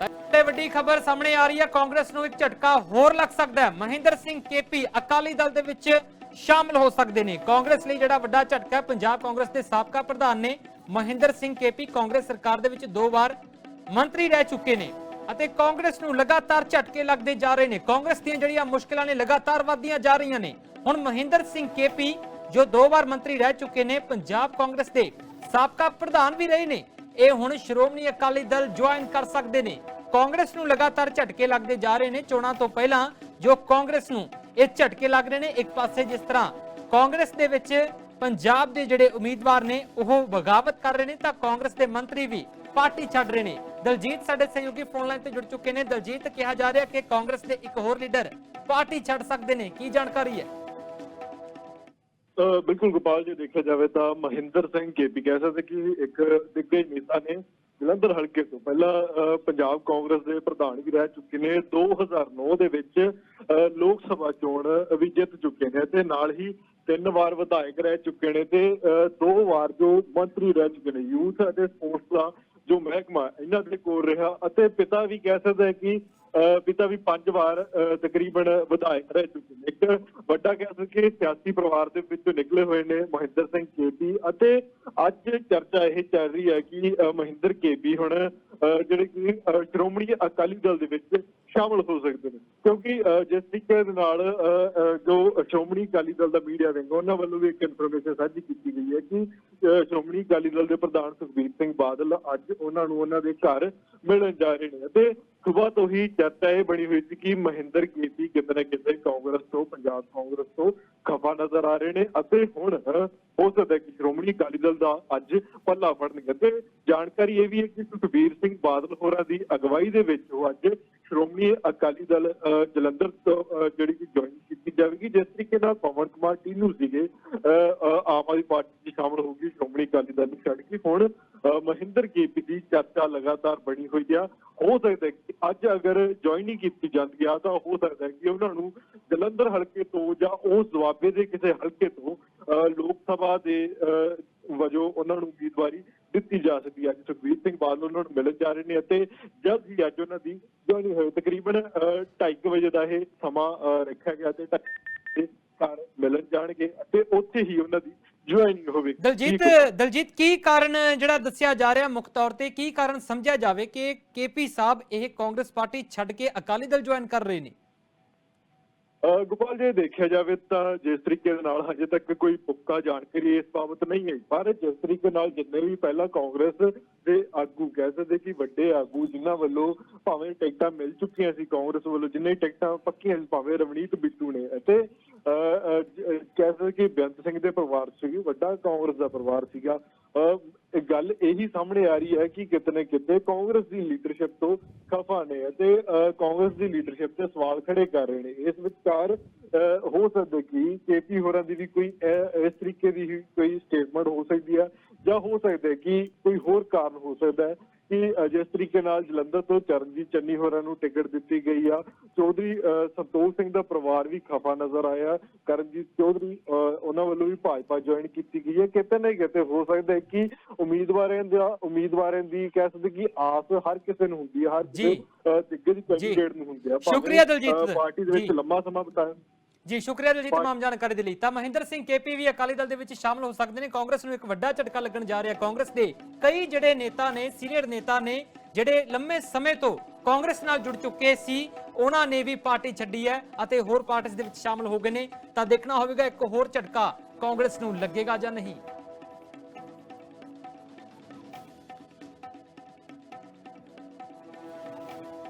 ਤੇ ਵੱਡੀ ਖਬਰ ਸਾਹਮਣੇ ਆ ਰਹੀ ਹੈ। ਕਾਂਗਰਸ ਨੂੰ ਇੱਕ ਝਟਕਾ ਹੋਰ ਲੱਗ ਸਕਦਾ ਹੈ। ਮਹਿੰਦਰ ਸਿੰਘ ਕੇਪੀ ਅਕਾਲੀ ਦਲ ਦੇ ਵਿੱਚ ਸ਼ਾਮਲ ਹੋ ਸਕਦੇ ਨੇ। ਕਾਂਗਰਸ ਲਈ ਜਿਹੜਾ ਵੱਡਾ ਝਟਕਾ ਹੈ, ਪੰਜਾਬ ਕਾਂਗਰਸ ਦੇ ਸਾਬਕਾ ਪ੍ਰਧਾਨ ਨੇ ਮਹਿੰਦਰ ਸਿੰਘ ਕੇਪੀ ਕਾਂਗਰਸ ਸਰਕਾਰ ਦੇ ਵਿੱਚ ਦੋ ਵਾਰ ਮੰਤਰੀ ਰਹਿ ਚੁੱਕੇ ਨੇ ਅਤੇ ਕਾਂਗਰਸ ਨੂੰ ਲਗਾਤਾਰ ਝਟਕੇ ਲੱਗਦੇ ਜਾ ਰਹੇ ਨੇ। ਕਾਂਗਰਸ ਦੀਆਂ ਜਿਹੜੀਆਂ ਮੁਸ਼ਕਲਾਂ ਨੇ, ਲਗਾਤਾਰ ਵਧਦੀਆਂ ਜਾ ਰਹੀਆਂ ਨੇ। ਹੁਣ ਮਹਿੰਦਰ ਸਿੰਘ ਕੇਪੀ ਜੋ ਦੋ ਵਾਰ ਮੰਤਰੀ ਰਹਿ ਚੁੱਕੇ ਨੇ, ਪੰਜਾਬ ਕਾਂਗਰਸ ਦੇ ਸਾਬਕਾ ਪ੍ਰਧਾਨ ਵੀ ਰਹੇ ਨੇ। ਇਹ ਹੁਣ ਸ਼੍ਰੋਮਣੀ ਅਕਾਲੀ ਦਲ ਜੁਆਇਨ ਕਰ ਸਕਦੇ ਨੇ। ਕਾਂਗਰਸ ਨੂੰ ਲਗਾਤਾਰ ਝਟਕੇ ਲੱਗਦੇ ਜਾ ਰਹੇ ਨੇ। ਚੋਣਾਂ ਤੋਂ ਪਹਿਲਾਂ ਜੋ ਕਾਂਗਰਸ ਨੂੰ ਇਹ ਝਟਕੇ ਲੱਗ ਰਹੇ ਨੇ ਇੱਕ ਪਾਸੇ ਜਿਸ ਤਰ੍ਹਾਂ ਕਾਂਗਰਸ ਦੇ ਵਿੱਚ ਪੰਜਾਬ ਦੇ ਜਿਹੜੇ ਉਮੀਦਵਾਰ ਨੇ, ਉਹ ਬਗਾਵਤ ਕਰ ਰਹੇ ਨੇ ਤਾਂ ਕਾਂਗਰਸ ਦੇ ਮੰਤਰੀ ਵੀ ਪਾਰਟੀ ਛੱਡ ਰਹੇ ਨੇ। ਦਲਜੀਤ ਸਾਡੇ ਸਹਿਯੋਗੀ ਫੋਨ ਲਾਈਨ ਤੇ ਜੁੜ ਚੁੱਕੇ ਨੇ। ਦਲਜੀਤ, ਕਿਹਾ ਜਾ ਰਿਹਾ ਕਿ ਕਾਂਗਰਸ ਦੇ ਇੱਕ ਹੋਰ ਲੀਡਰ ਪਾਰਟੀ ਛੱਡ ਸਕਦੇ ਨੇ। ਕੀ ਜਾਣਕਾਰੀ ਹੈ? ਬਿਲਕੁਲ ਗੋਪਾਲ ਜੀ ਦੇਖਿਆ ਜਾਵੇ ਤਾਂ ਮਹਿੰਦਰ ਸਿੰਘ ਕੇਪੀ ਕਹਿ ਸਕਦੇ ਕਿ ਇੱਕ ਦਿੱਗਜ ਨੇਤਾ ਨੇ ਜਲੰਧਰ ਹਲਕੇ ਤੋਂ। ਪਹਿਲਾਂ ਅ, ਪੰਜਾਬ ਕਾਂਗਰਸ ਦੇ ਪ੍ਰਧਾਨ ਵੀ ਰਹਿ ਚੁੱਕੇ ਨੇ। 2009 ਦੇ ਵਿੱਚ ਅ, ਲੋਕ ਸਭਾ ਚੋਣ ਵੀ ਜਿੱਤ ਚੁੱਕੇ ਨੇ ਤੇ ਨਾਲ ਹੀ ਤਿੰਨ ਵਾਰ ਵਿਧਾਇਕ ਰਹਿ ਚੁੱਕੇ ਨੇ ਤੇ ਅ, ਦੋ ਵਾਰ ਜੋ ਮੰਤਰੀ ਰਹਿ ਚੁੱਕੇ ਨੇ ਯੂਥ ਅਤੇ ਸਪੋਰਟਸ ਦਾ ਜੋ ਮਹਿਕਮਾ ਇਹਨਾਂ ਦੇ ਕੋਲ ਰਿਹਾ ਅਤੇ ਪਿਤਾ ਵੀ ਕਹਿ ਸਕਦਾ ਹੈ ਕਿ ਪਿਤਾ ਵੀ ਪੰਜ ਵਾਰ ਅ, ਤਕਰੀਬਨ ਵਿਧਾਇਕ ਰਹਿ ਚੁੱਕੇ ਨੇ ਇੱਕ ਵੱਡਾ ਕਹਿ ਸਕਦੇ ਸਿਆਸੀ ਪਰਿਵਾਰ ਦੇ ਵਿੱਚੋਂ ਨਿਕਲੇ ਹੋਏ ਨੇ ਮਹਿੰਦਰ ਸਿੰਘ ਕੇਪੀ ਅਤੇ ਅੱਜ ਚਰਚਾ ਇਹ ਚੱਲ ਰਹੀ ਹੈ ਕਿ ਮਹਿੰਦਰ ਕੇਪੀ ਹੁਣ ਜਿਹੜੇ ਕਿ ਸ਼੍ਰੋਮਣੀ ਅਕਾਲੀ ਦਲ ਦੇ ਵਿੱਚ ਸ਼ਾਮਲ ਹੋ ਸਕਦੇ ਨੇ। ਕਿਉਂਕਿ ਅ, ਜਿਸ ਤਰੀਕੇ ਦੇ ਨਾਲ ਅ, ਜੋ ਸ਼੍ਰੋਮਣੀ ਅਕਾਲੀ ਦਲ ਦਾ ਮੀਡੀਆ ਵਿੰਗ ਉਹਨਾਂ ਵੱਲੋਂ ਵੀ ਇੱਕ ਇਨਫੋਰਮੇਸ਼ਨ ਸਾਂਝੀ ਕੀਤੀ ਗਈ ਹੈ ਕਿ ਅ, ਸ਼੍ਰੋਮਣੀ ਅਕਾਲੀ ਦਲ ਦੇ ਪ੍ਰਧਾਨ ਸੁਖਬੀਰ ਸਿੰਘ ਬਾਦਲ ਅੱਜ ਉਹਨਾਂ ਨੂੰ ਉਹਨਾਂ ਦੇ ਘਰ ਮਿਲਣ ਜਾ ਰਹੇ ਨੇ। ਅਤੇ ਸੁਬਾਹ ਤੋਂ ਹੀ ਚਰਚਾ ਇਹ ਬਣੀ ਹੋਈ ਸੀ ਕਿ ਮਹਿੰਦਰ ਕੇਪੀ ਕਿਤੇ ਨਾ ਕਿਤੇ ਕਾਂਗਰਸ ਤੋਂ ਪੰਜਾਬ ਕਾਂਗਰਸ ਤੋਂ ਖਫਾ ਨਜ਼ਰ ਆ ਰਹੇ ਨੇ ਅਤੇ ਹੁਣ ਹੋ ਸਕਦਾ ਕਿ ਸ਼੍ਰੋਮਣੀ ਅਕਾਲੀ ਦਲ ਦਾ ਅੱਜ ਪੱਲਾ ਫੜਨਗੇ ਤੇ ਜਾਣਕਾਰੀ ਇਹ ਵੀ ਹੈ ਕਿ ਸੁਖਬੀਰ ਸਿੰਘ ਬਾਦਲ ਹੋਰਾਂ ਦੀ ਅਗਵਾਈ ਦੇ ਵਿੱਚ ਉਹ ਅੱਜ ਸ਼੍ਰੋਮਣੀ ਅਕਾਲੀ ਦਲ ਅ, ਜਲੰਧਰ ਤੋਂ ਅ, ਜਿਹੜੀ ਕਿ ਜੁਆਇਨ ਕੀਤੀ ਜਾਵੇਗੀ। ਜਿਸ ਤਰੀਕੇ ਨਾਲ ਪਵਨ ਕੁਮਾਰ ਟੀਨੂ ਸੀਗੇ ਅ, ਆਮ ਆਦਮੀ ਪਾਰਟੀ 'ਚ ਸ਼ਾਮਲ ਹੋ ਗਈ ਸ਼੍ਰੋਮਣੀ ਅਕਾਲੀ ਦਲ ਨੂੰ ਛੱਡ ਕੇ ਹੁਣ ਅ, ਮਹਿੰਦਰ ਕੇਪੀ ਦੀ ਚਰਚਾ ਲਗਾਤਾਰ ਬਣੀ ਹੋਈ ਆ। ਹੋ ਸਕਦਾ ਕਿ ਅੱਜ ਅਗਰ ਜੁਆਇਨਿੰਗ ਕੀਤੀ ਜਾਂਦੀ ਆ ਤਾਂ ਹੋ ਸਕਦਾ ਕਿ ਉਹਨਾਂ ਨੂੰ ਜਲੰਧਰ ਹਲਕੇ ਤੋਂ ਜਾਂ ਉਸ ਦੁਆਬੇ ਦੇ ਕਿਸੇ ਹਲਕੇ ਤੋਂ ਅ, ਲੋਕ ਸਭਾ ਦੇ ਅ, ਵਜੋਂ ਉਹਨਾਂ ਨੂੰ ਉਮੀਦਵਾਰੀ ਦਿੱਤੀ ਜਾ ਸਕਦੀ ਹੈ। ਅੱਜ ਸੁਖਬੀਰ ਸਿੰਘ ਬਾਦਲ ਉਹਨਾਂ ਨੂੰ ਮਿਲਣ ਜਾ ਰਹੇ ਨੇ ਅਤੇ ਜਦ ਹੀ ਅੱਜ ਉਹਨਾਂ ਦੀ ਜੁਆਇਨਿੰਗ ਹੋਈ ਤਕਰੀਬਨ 2:30 ਵਜੇ ਦਾ ਇਹ ਸਮਾਂ ਅ, ਰੱਖਿਆ ਗਿਆ ਤੇ ਘਰ ਮਿਲਣ ਜਾਣਗੇ ਅਤੇ ਉੱਥੇ ਹੀ ਉਹਨਾਂ ਦੀ ਜੁਆਇਨਿੰਗ ਹੋਵੇਗੀ। ਦਲਜੀਤ ਦਲਜੀਤ ਕੀ ਕਾਰਨ ਜਿਹੜਾ ਦੱਸਿਆ ਜਾ ਰਿਹਾ ਮੁੱਖ ਤੌਰ ਤੇ ਕੀ ਕਾਰਨ ਸਮਝਿਆ ਜਾਵੇ ਕਿ ਕੇਪੀ ਸਾਹਿਬ ਇਹ ਕਾਂਗਰਸ ਪਾਰਟੀ ਛੱਡ ਕੇ ਅਕਾਲੀ ਦਲ ਜੁਆਇਨ ਕਰ ਰਹੇ ਨੇ? ਗੋਪਾਲ ਜੀ ਦੇਖਿਆ ਜਾਵੇ ਤਾਂ ਜਿਸ ਤਰੀਕੇ ਦੇ ਨਾਲ ਹਜੇ ਤੱਕ ਕੋਈ ਪੁੱਕਾ ਜਾਣਕਾਰੀ ਇਸ ਬਾਬਤ ਨਹੀਂ ਹੈ ਪਰ ਜਿਸ ਤਰੀਕੇ ਨਾਲ ਜਿੰਨੇ ਵੀ ਪਹਿਲਾਂ ਕਾਂਗਰਸ ਦੇ ਆਗੂ ਕਹਿ ਸਕਦੇ ਕਿ ਵੱਡੇ ਆਗੂ ਜਿਨ੍ਹਾਂ ਵੱਲੋਂ ਭਾਵੇਂ ਟਿਕਟਾਂ ਮਿਲ ਚੁੱਕੀਆਂ ਸੀ ਕਾਂਗਰਸ ਵੱਲੋਂ ਜਿੰਨੇ ਟਿਕਟਾਂ ਪੱਕੀਆਂ ਸੀ ਭਾਵੇਂ ਰਵਨੀਤ ਬਿੱਟੂ ਨੇ ਅਤੇ ਕਹਿ ਸਕਦੇ ਕਿ ਬੇਅੰਤ ਸਿੰਘ ਦੇ ਪਰਿਵਾਰ ਸੀ ਵੱਡਾ ਕਾਂਗਰਸ ਦਾ ਪਰਿਵਾਰ ਸੀਗਾ। ਗੱਲ ਇਹੀ ਸਾਹਮਣੇ ਆ ਰਹੀ ਹੈ ਕਿ ਕਿਤੇ ਨਾ ਕਿਤੇ ਕਾਂਗਰਸ ਦੀ ਲੀਡਰਸ਼ਿਪ ਤੋਂ ਖਫਾ ਨੇ ਅਤੇ ਅਹ, ਕਾਂਗਰਸ ਦੀ ਲੀਡਰਸ਼ਿਪ ਤੇ ਸਵਾਲ ਖੜੇ ਕਰ ਰਹੇ ਨੇ। ਇਸ ਵਿਚਕਾਰ ਅਹ, ਹੋ ਸਕਦਾ ਕਿ ਕੇਪੀ ਹੋਰਾਂ ਦੀ ਵੀ ਕੋਈ ਇਸ ਤਰੀਕੇ ਦੀ ਹੀ ਕੋਈ ਸਟੇਟਮੈਂਟ ਹੋ ਸਕਦੀ ਹੈ। ਜਾਂ ਹੋ ਸਕਦਾ ਹੈ ਕਿ ਕੋਈ ਹੋਰ ਕਾਰਨ ਹੋ ਸਕਦਾ ਹੈ ਕਿ ਜਿਸ ਤਰੀਕੇ ਨਾਲ ਜਲੰਧਰ ਤੋਂ ਚਰਨਜੀਤ ਚੰਨੀ ਹੋਰਾਂ ਨੂੰ ਟਿਕਟ ਦਿੱਤੀ ਗਈ ਆ ਚੌਧਰੀ ਸੰਤੋਖ ਸਿੰਘ ਦਾ ਪਰਿਵਾਰ ਵੀ ਖਫਾ ਨਜ਼ਰ ਆਇਆ ਕਰਨਜੀਤ ਚੌਧਰੀ ਉਹਨਾਂ ਵੱਲੋਂ ਵੀ ਭਾਜਪਾ ਜੁਆਇਨ ਕੀਤੀ ਗਈ ਹੈ ਕਿਤੇ ਨਾ ਕਿਤੇ ਹੋ ਸਕਦਾ ਹੈ ਕਿ ਉਮੀਦਵਾਰਾਂ ਦਾ ਉਮੀਦਵਾਰਾਂ ਦੀ ਕਹਿ ਸਕਦੇ ਕਿ ਆਸ ਹਰ ਕਿਸੇ ਨੂੰ ਹੁੰਦੀ ਹੈ ਹਰ। ਕਿਸੇ ਦਿੱਗਜ ਕੈਂਡੀਡੇਟ ਨੂੰ ਹੁੰਦੀ ਹੈ ਸ਼ੁਕਰੀਆ ਦਲਜੀਤ। ਪਾਰਟੀ ਦੇ ਵਿੱਚ। ਲੰਮਾ ਸਮਾਂ ਬਿਤਾਇਆ ਜੀ ਸ਼ੁਕਰੀਆ ਦਿਲਜੀਤ ਤਮਾਮ ਜਾਣਕਾਰੀ ਦੇ ਲਈ। ਤਾਂ ਮਹਿੰਦਰ ਸਿੰਘ ਕੇਪੀ ਵੀ ਅਕਾਲੀ ਦਲ ਦੇ ਵਿੱਚ ਸ਼ਾਮਲ ਹੋ ਸਕਦੇ ਨੇ। ਕਾਂਗਰਸ ਨੂੰ ਇੱਕ ਵੱਡਾ ਝਟਕਾ ਲੱਗਣ ਜਾ ਰਿਹਾ। ਕਾਂਗਰਸ ਦੇ ਕਈ ਜਿਹੜੇ ਨੇਤਾ ਨੇ ਸੀਨੀਅਰ ਨੇਤਾ ਨੇ ਜਿਹੜੇ ਲੰਮੇ ਸਮੇਂ ਤੋਂ ਕਾਂਗਰਸ ਨਾਲ ਜੁੜ ਚੁੱਕੇ ਸੀ ਉਹਨਾਂ ਨੇ ਵੀ ਪਾਰਟੀ ਛੱਡੀ ਹੈ ਅਤੇ ਹੋਰ ਪਾਰਟੀਆਂ ਦੇ ਵਿੱਚ ਸ਼ਾਮਲ ਹੋ ਗਏ ਨੇ। ਤਾਂ ਦੇਖਣਾ ਹੋਵੇਗਾ ਇੱਕ ਹੋਰ ਝਟਕਾ ਕਾਂਗਰਸ ਨੂੰ ਲੱਗੇਗਾ ਜਾਂ ਨਹੀਂ।